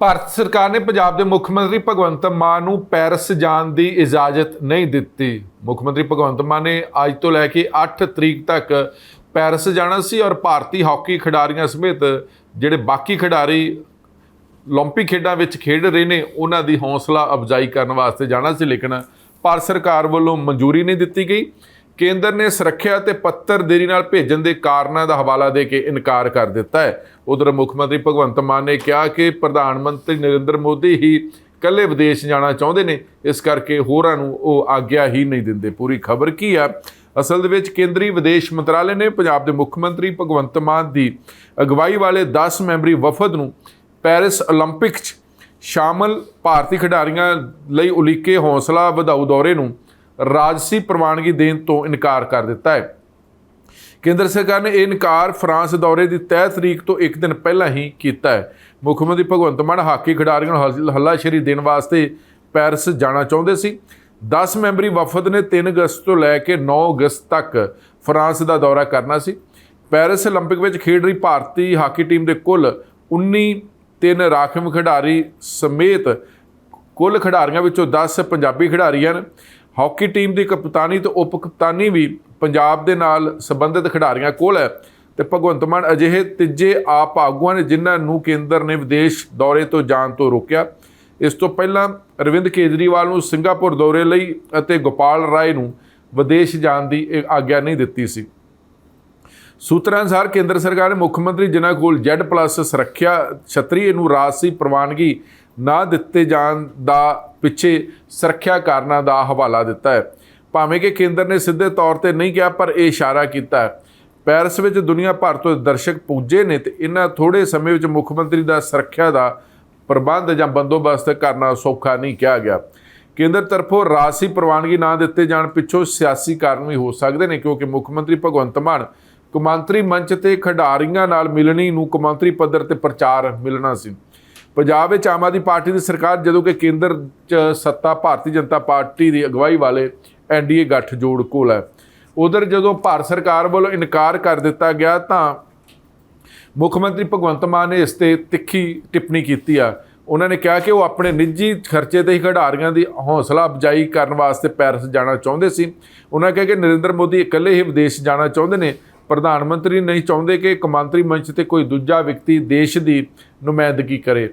ਭਾਰਤ ਸਰਕਾਰ ਨੇ ਪੰਜਾਬ ਦੇ ਮੁੱਖ ਮੰਤਰੀ ਭਗਵੰਤ ਮਾਨ ਨੂੰ ਪੈਰਿਸ ਜਾਣ ਦੀ ਇਜਾਜ਼ਤ ਨਹੀਂ ਦਿੱਤੀ ਮੁੱਖ ਮੰਤਰੀ ਭਗਵੰਤ ਮਾਨ ਨੇ ਅੱਜ ਤੋਂ ਲੈ ਕੇ 8 ਤਰੀਕ ਤੱਕ ਪੈਰਿਸ ਜਾਣਾ ਸੀ ਔਰ ਭਾਰਤੀ ਹਾਕੀ ਖਿਡਾਰੀਆਂ ਸਮੇਤ ਜਿਹੜੇ ਬਾਕੀ ਖਿਡਾਰੀ 올림픽 ਖੇਡਾਂ ਵਿੱਚ ਖੇਡ ਰਹੇ ਨੇ ਉਹਨਾਂ ਦੀ ਹੌਸਲਾ ਅਫਜ਼ਾਈ ਕਰਨ ਵਾਸਤੇ ਜਾਣਾ ਸੀ ਲੇਕਿਨ ਭਾਰਤ ਸਰਕਾਰ ਵੱਲੋਂ ਮਨਜ਼ੂਰੀ ਨਹੀਂ ਦਿੱਤੀ ਗਈ ਕੇਂਦਰ ਨੇ ਸੁਰੱਖਿਆ ਤੇ ਪੱਤਰ ਦੇਰੀ ਨਾਲ ਭੇਜਣ ਦੇ ਕਾਰਨਾਂ ਦਾ ਹਵਾਲਾ ਦੇ ਕੇ ਇਨਕਾਰ ਕਰ ਦਿੱਤਾ ਹੈ ਉਧਰ ਮੁੱਖ ਮੰਤਰੀ ਭਗਵੰਤ ਮਾਨ ਨੇ ਕਿਹਾ ਕਿ ਪ੍ਰਧਾਨ ਮੰਤਰੀ ਨਰਿੰਦਰ ਮੋਦੀ ਹੀ ਇਕੱਲੇ ਵਿਦੇਸ਼ ਜਾਣਾ ਚਾਹੁੰਦੇ ਨੇ ਇਸ ਕਰਕੇ ਹੋਰਾਂ ਨੂੰ ਉਹ ਆਗਿਆ ਹੀ ਨਹੀਂ ਦਿੰਦੇ ਪੂਰੀ ਖਬਰ ਕੀ ਆ ਅਸਲ ਦੇ ਵਿੱਚ ਕੇਂਦਰੀ ਵਿਦੇਸ਼ ਮੰਤਰਾਲੇ ਨੇ ਪੰਜਾਬ ਦੇ ਮੁੱਖ ਮੰਤਰੀ ਭਗਵੰਤ ਮਾਨ ਦੀ ਅਗਵਾਈ ਵਾਲੇ 10 ਮੈਂਬਰੀ ਵਫਦ ਨੂੰ ਪੈਰਿਸ 올림픽 'ਚ ਸ਼ਾਮਲ ਭਾਰਤੀ ਖਿਡਾਰੀਆਂ ਲਈ ਉਲੀਕੇ ਹੌਸਲਾ ਵਧਾਊ ਦੌਰੇ ਨੂੰ ਰਾਜਸੀ ਪ੍ਰਵਾਨਗੀ ਦੇਣ ਤੋਂ ਇਨਕਾਰ ਕਰ ਦਿੱਤਾ ਹੈ ਕੇਂਦਰ ਸਰਕਾਰ ਨੇ ਇਹ ਇਨਕਾਰ ਫਰਾਂਸ ਦੌਰੇ ਦੀ ਤੈਅ ਤਰੀਕ ਤੋਂ ਇੱਕ ਦਿਨ ਪਹਿਲਾਂ ਹੀ ਕੀਤਾ ਹੈ ਮੁੱਖ ਮੰਤਰੀ ਭਗਵੰਤ ਮਾਨ ਹਾਕੀ ਖਿਡਾਰੀਆਂ ਨੂੰ ਹੱਲ- ਹੱਲਾਸ਼ੇਰੀ ਦੇਣ ਵਾਸਤੇ ਪੈਰਿਸ ਜਾਣਾ ਚਾਹੁੰਦੇ ਸੀ 10 ਮੈਂਬਰੀ ਵਫਦ ਨੇ 3 ਅਗਸਤ ਤੋਂ ਲੈ ਕੇ 9 ਅਗਸਤ ਤੱਕ ਫਰਾਂਸ ਦਾ ਦੌਰਾ ਕਰਨਾ ਸੀ ਪੈਰਿਸ 올림픽 ਵਿੱਚ ਖੇਡ ਰਹੀ ਭਾਰਤੀ ਹਾਕੀ ਟੀਮ ਦੇ ਕੁੱਲ 19 ਤਿੰਨ ਰਾਖਵੀਂ ਖਿਡਾਰੀ ਸਮੇਤ ਕੁੱਲ ਖਿਡਾਰੀਆਂ ਵਿੱਚੋਂ 10 ਪੰਜਾਬੀ ਖਿਡਾਰੀ ਹਨ ਹਾਕੀ ਟੀਮ ਦੀ ਕਪਤਾਨੀ ਤੇ ਉਪ ਕਪਤਾਨੀ ਵੀ ਪੰਜਾਬ ਦੇ ਨਾਲ ਸੰਬੰਧਿਤ ਖਿਡਾਰੀਆਂ ਕੋਲ ਹੈ ਤੇ ਭਗਵੰਤ ਮਾਨ ਅਜਿਹੇ ਤੀਜੇ ਆਪ ਆਗੂਆਂ ਨੇ ਜਿਨ੍ਹਾਂ ਨੂੰ ਕੇਂਦਰ ਨੇ ਵਿਦੇਸ਼ ਦੌਰੇ ਤੋਂ ਜਾਣ ਤੋਂ ਰੋਕਿਆ। ਇਸ ਤੋਂ ਪਹਿਲਾਂ ਅਰਵਿੰਦ ਕੇਜਰੀਵਾਲ ਨੂੰ ਸਿੰਗਾਪੁਰ ਦੌਰੇ ਲਈ ਅਤੇ ਗੋਪਾਲ ਰਾਏ ਨੂੰ ਵਿਦੇਸ਼ ਜਾਣ ਦੀ ਆਗਿਆ ਨਹੀਂ ਦਿੱਤੀ ਸੀ। ਸੂਤਰਾਂ ਅਨੁਸਾਰ ਕੇਂਦਰ ਸਰਕਾਰ ਨੇ ਮੁੱਖ ਮੰਤਰੀ ਜਿਨ੍ਹਾਂ ਕੋਲ Z+ ਸੁਰੱਖਿਆ, ਛਤਰੀ ਨੂੰ ਰਾਜਸੀ ਪ੍ਰਵਾਨਗੀ ਨਾ ਦਿੱਤੇ ਜਾਣ ਦਾ ਪਿੱਛੇ ਸੁਰੱਖਿਆ ਕਾਰਨਾਂ ਦਾ ਹਵਾਲਾ ਦਿੱਤਾ ਹੈ। ਭਾਵੇਂ ਕਿ ਕੇਂਦਰ ਨੇ ਸਿੱਧੇ ਤੌਰ ਤੇ ਨਹੀਂ ਕਿਹਾ, ਪਰ ਇਹ ਇਸ਼ਾਰਾ ਕੀਤਾ ਹੈ। ਪੈਰਿਸ ਵਿੱਚ ਦੁਨੀਆ ਭਰ ਤੋਂ ਦਰਸ਼ਕ ਪੁੱਜੇ ਨੇ ਤੇ ਇਹਨਾਂ ਥੋੜੇ ਸਮੇਂ ਵਿੱਚ ਮੁੱਖ ਮੰਤਰੀ ਦਾ ਸੁਰੱਖਿਆ ਦਾ ਪ੍ਰਬੰਧ ਜਾਂ ਬੰਦੋਬਸਤ ਕਰਨਾ ਸੌਖਾ ਨਹੀਂ ਕਿਹਾ ਗਿਆ। ਕੇਂਦਰ ਤਰਫੋਂ ਰਾਜਸੀ ਪ੍ਰਵਾਨਗੀ ਨਾ ਦਿੱਤੇ ਜਾਣ ਪਿੱਛੋਂ ਸਿਆਸੀ ਕਾਰਨ ਵੀ ਹੋ ਸਕਦੇ ਨੇ, ਕਿਉਂਕਿ ਮੁੱਖ ਮੰਤਰੀ ਭਗਵੰਤ ਮਾਨ ਕੌਮਾਂਤਰੀ ਮੰਚ ਤੇ ਖਿਡਾਰੀਆਂ ਨਾਲ ਮਿਲਣੀ ਨੂੰ ਕੌਮਾਂਤਰੀ ਪੱਧਰ ਤੇ ਪ੍ਰਚਾਰ ਮਿਲਣਾ ਸੀ। ਪੰਜਾਬ ਵਿੱਚ ਆਮ ਆਦਮੀ ਪਾਰਟੀ ਦੀ ਸਰਕਾਰ ਜਦੋਂ ਕਿ ਕੇਂਦਰ 'ਚ ਸੱਤਾ, ਭਾਰਤੀ ਜਨਤਾ ਪਾਰਟੀ ਦੀ ਅਗਵਾਈ ਵਾਲੇ ਐਨਡੀਏ ਗੱਠਜੋੜ ਕੋਲ ਹੈ। ਉਧਰ ਜਦੋਂ ਭਾਰਤ ਸਰਕਾਰ ਵੱਲੋਂ ਇਨਕਾਰ ਕਰ ਦਿੱਤਾ ਗਿਆ ਤਾਂ ਮੁੱਖ ਮੰਤਰੀ ਭਗਵੰਤ ਮਾਨ ਨੇ ਇਸ ਤੇ ਤਿੱਖੀ ਟਿੱਪਣੀ ਕੀਤੀ ਆ। ਉਹਨਾਂ ਨੇ ਕਿਹਾ ਕਿ ਉਹ ਆਪਣੇ ਨਿੱਜੀ ਖਰਚੇ ਤੇ ਹੀ ਖਿਡਾਰੀਆਂ ਦੀ ਹੌਸਲਾ ਅਫਜਾਈ ਕਰਨ ਵਾਸਤੇ ਪੈਰਿਸ ਜਾਣਾ ਚਾਹੁੰਦੇ ਸੀ। ਉਹਨਾਂ ਕਿਹਾ ਕਿ ਨਰਿੰਦਰ ਮੋਦੀ ਇਕੱਲੇ ਹੀ ਵਿਦੇਸ਼ ਜਾਣਾ ਚਾਹੁੰਦੇ ਨੇ। ਪ੍ਰਧਾਨ ਮੰਤਰੀ ਨਹੀਂ ਚਾਹੁੰਦੇ ਕਿ ਕੌਮਾਂਤਰੀ ਮੰਚ ਤੇ ਕੋਈ ਦੂਜਾ ਵਿਅਕਤੀ ਦੇਸ਼ ਦੀ ਨੁਮਾਇੰਦਗੀ ਕਰੇ।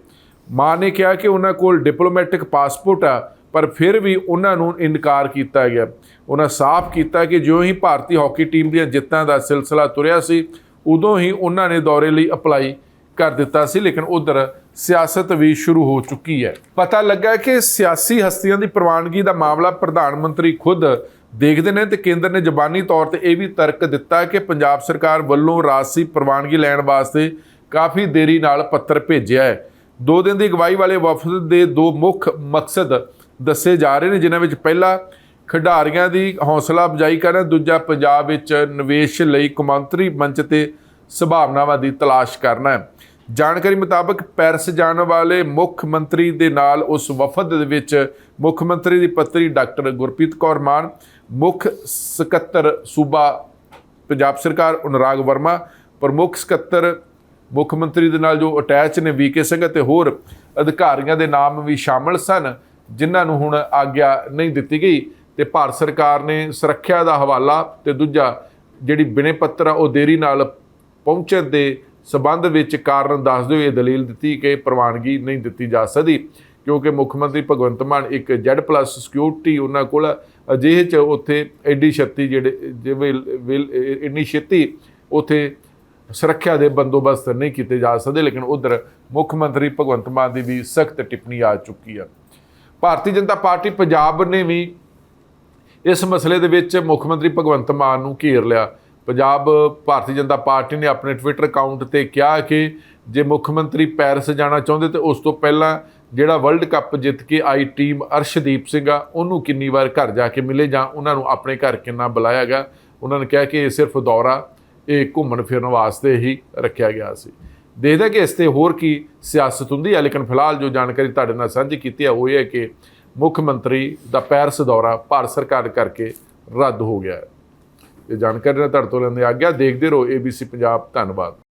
ਮਾਂ ਨੇ ਕਿਹਾ ਕਿ ਉਹਨਾਂ ਕੋਲ ਡਿਪਲੋਮੈਟਿਕ ਪਾਸਪੋਰਟ ਆ, ਪਰ ਫਿਰ ਵੀ ਉਹਨਾਂ ਨੂੰ ਇਨਕਾਰ ਕੀਤਾ ਗਿਆ। ਉਹਨਾਂ ਸਾਫ਼ ਕੀਤਾ ਕਿ ਜਿਉਂ ਹੀ ਭਾਰਤੀ ਹਾਕੀ ਟੀਮ ਦੀਆਂ ਜਿੱਤਾਂ ਦਾ ਸਿਲਸਿਲਾ ਤੁਰਿਆ ਸੀ, ਉਦੋਂ ਹੀ ਉਹਨਾਂ ਨੇ ਦੌਰੇ ਲਈ ਅਪਲਾਈ ਕਰ ਦਿੱਤਾ ਸੀ, ਲੇਕਿਨ ਉਧਰ ਸਿਆਸਤ ਵੀ ਸ਼ੁਰੂ ਹੋ ਚੁੱਕੀ ਹੈ। ਪਤਾ ਲੱਗਾ ਕਿ ਸਿਆਸੀ ਹਸਤੀਆਂ ਦੀ ਪ੍ਰਵਾਨਗੀ ਦਾ ਮਾਮਲਾ ਪ੍ਰਧਾਨ ਮੰਤਰੀ ਖੁਦ ਦੇਖਦੇ ਨੇ ਤੇ ਕੇਂਦਰ ਨੇ ਜ਼ਬਾਨੀ ਤੌਰ ਤੇ ਇਹ ਵੀ ਤਰਕ ਦਿੱਤਾ ਕਿ ਪੰਜਾਬ ਸਰਕਾਰ ਵੱਲੋਂ ਰਾਜਸੀ ਪ੍ਰਵਾਨਗੀ ਲੈਣ ਵਾਸਤੇ ਕਾਫੀ ਦੇਰੀ ਨਾਲ ਪੱਤਰ ਭੇਜਿਆ ਹੈ। ਦੋ ਦਿਨ ਦੀ ਅਗਵਾਈ ਵਾਲੇ ਵਫਦ ਦੇ ਦੋ ਮੁੱਖ ਮਕਸਦ ਦੱਸੇ ਜਾ ਰਹੇ ਨੇ, ਜਿਨ੍ਹਾਂ ਵਿੱਚ ਪਹਿਲਾ, ਖਿਡਾਰੀਆਂ ਦੀ ਹੌਸਲਾ ਅਫਜਾਈ ਕਰਨਾ, ਦੂਜਾ ਪੰਜਾਬ ਵਿੱਚ ਨਿਵੇਸ਼ ਲਈ ਕੌਮਾਂਤਰੀ ਮੰਚ ਤੇ ਸੰਭਾਵਨਾਵਾਂ ਦੀ ਤਲਾਸ਼ ਕਰਨਾ ਹੈ। ਜਾਣਕਾਰੀ ਮੁਤਾਬਕ ਪੈਰਿਸ ਜਾਣ ਵਾਲੇ ਮੁੱਖ ਮੰਤਰੀ ਦੇ ਨਾਲ ਉਸ ਵਫਦ ਦੇ ਵਿੱਚ ਮੁੱਖ ਮੰਤਰੀ ਦੀ ਪਤਨੀ ਡਾਕਟਰ ਗੁਰਪ੍ਰੀਤ ਕੌਰ ਮਾਨ, ਮੁੱਖ ਸਕੱਤਰ ਸੂਬਾ ਪੰਜਾਬ ਸਰਕਾਰ ਅਨੁਰਾਗ ਵਰਮਾ, ਪ੍ਰਮੁੱਖ ਸਕੱਤਰ ਮੁੱਖ ਮੰਤਰੀ ਦੇ ਨਾਲ ਜੋ ਅਟੈਚ ਨੇ ਵੀਕੇ ਸਿੰਘ ਅਤੇ ਹੋਰ ਅਧਿਕਾਰੀਆਂ ਦੇ ਨਾਮ ਵੀ ਸ਼ਾਮਲ ਸਨ, ਜਿਨ੍ਹਾਂ ਨੂੰ ਹੁਣ ਆਗਿਆ ਨਹੀਂ ਦਿੱਤੀ ਗਈ ਤੇ ਭਾਰਤ ਸਰਕਾਰ ਨੇ ਸੁਰੱਖਿਆ ਦਾ ਹਵਾਲਾ ਤੇ ਦੂਜਾ ਜਿਹੜੀ ਬਿਨੇ ਪੱਤਰ ਆ, ਉਹ ਦੇਰੀ ਨਾਲ ਪਹੁੰਚਣ ਦੇ ਸਬੰਧ ਵਿੱਚ ਕਾਰਨ ਦੱਸਦੇ ਹੋਏ ਦਲੀਲ ਦਿੱਤੀ ਕਿ ਪ੍ਰਵਾਨਗੀ ਨਹੀਂ ਦਿੱਤੀ ਜਾ ਸਕਦੀ ਕਿਉਂਕਿ ਮੁੱਖ ਮੰਤਰੀ ਭਗਵੰਤ ਮਾਨ ਇੱਕ Z+ ਸਿਕਿਉਰਿਟੀ ਉਹਨਾਂ ਕੋਲ ਅਜਿਹੇ ਚ ਉੱਥੇ ਐਡੀ ਛੱਤੀ ਜਿਹੜੇ, ਜਿਵੇਂ ਇੰਨੀ ਛੇਤੀ ਉੱਥੇ ਸੁਰੱਖਿਆ ਦੇ ਬੰਦੋਬਸਤ ਨਹੀਂ ਕੀਤੇ ਜਾ ਸਕਦੇ, ਲੇਕਿਨ ਉਧਰ ਮੁੱਖ ਮੰਤਰੀ ਭਗਵੰਤ ਮਾਨ ਦੀ ਵੀ ਸਖਤ ਟਿੱਪਣੀ ਆ ਚੁੱਕੀ ਆ। ਭਾਰਤੀ ਜਨਤਾ ਪਾਰਟੀ ਪੰਜਾਬ ਨੇ ਵੀ ਇਸ ਮਸਲੇ ਦੇ ਵਿੱਚ ਮੁੱਖ ਮੰਤਰੀ ਭਗਵੰਤ ਮਾਨ ਨੂੰ ਘੇਰ ਲਿਆ। ਪੰਜਾਬ ਭਾਰਤੀ ਜਨਤਾ ਪਾਰਟੀ ਨੇ ਆਪਣੇ ਟਵਿੱਟਰ ਅਕਾਊਂਟ ਤੇ ਕਿਹਾ ਕਿ ਜੇ ਮੁੱਖ ਮੰਤਰੀ ਪੈਰਿਸ ਜਾਣਾ ਚਾਹੁੰਦੇ, ਤੇ ਉਸ ਤੋਂ ਪਹਿਲਾਂ ਜਿਹੜਾ ਵਰਲਡ ਕੱਪ ਜਿੱਤ ਕੇ ਆਈ ਟੀਮ ਅਰਸ਼ਦੀਪ ਸਿੰਘ ਆ, ਉਹਨੂੰ ਕਿੰਨੀ ਵਾਰ ਘਰ ਜਾ ਕੇ ਮਿਲੇ ਜਾਂ ਉਹਨਾਂ ਨੂੰ ਆਪਣੇ ਘਰ ਕਿੰਨਾ ਬੁਲਾਇਆ ਗਿਆ? ਉਹਨਾਂ ਨੇ ਕਿਹਾ ਕਿ ਇਹ ਸਿਰਫ ਦੌਰਾ ਇਹ ਘੁੰਮਣ ਫਿਰਨ ਵਾਸਤੇ ਹੀ ਰੱਖਿਆ ਗਿਆ ਸੀ। ਦੇਖਦਾ ਕਿ ਇਸ ਤੇ ਹੋਰ ਕੀ ਸਿਆਸਤ ਹੁੰਦੀ ਹੈ। ਲੇਕਿਨ ਫਿਲਹਾਲ ਜੋ ਜਾਣਕਾਰੀ ਤੁਹਾਡੇ ਨਾਲ ਸਾਂਝੀ ਕੀਤੀ ਹੈ, ਉਹ ਇਹ ਹੈ ਕਿ ਮੁੱਖ ਮੰਤਰੀ ਦਾ ਪੈਰਿਸ ਦੌਰਾ ਭਾਰਤ ਸਰਕਾਰ ਕਰਕੇ ਰੱਦ ਹੋ ਗਿਆ ਹੈ। ਇਹ ਜਾਣਕਾਰੀ ਨਾਲ ਤੁਹਾਡੇ ਤੋਂ ਲੈਂਦੇ ਆ ਗਿਆ ਦੇਖਦੇ ਰਹੋ। ABC ਪੰਜਾਬ, ਧੰਨਵਾਦ।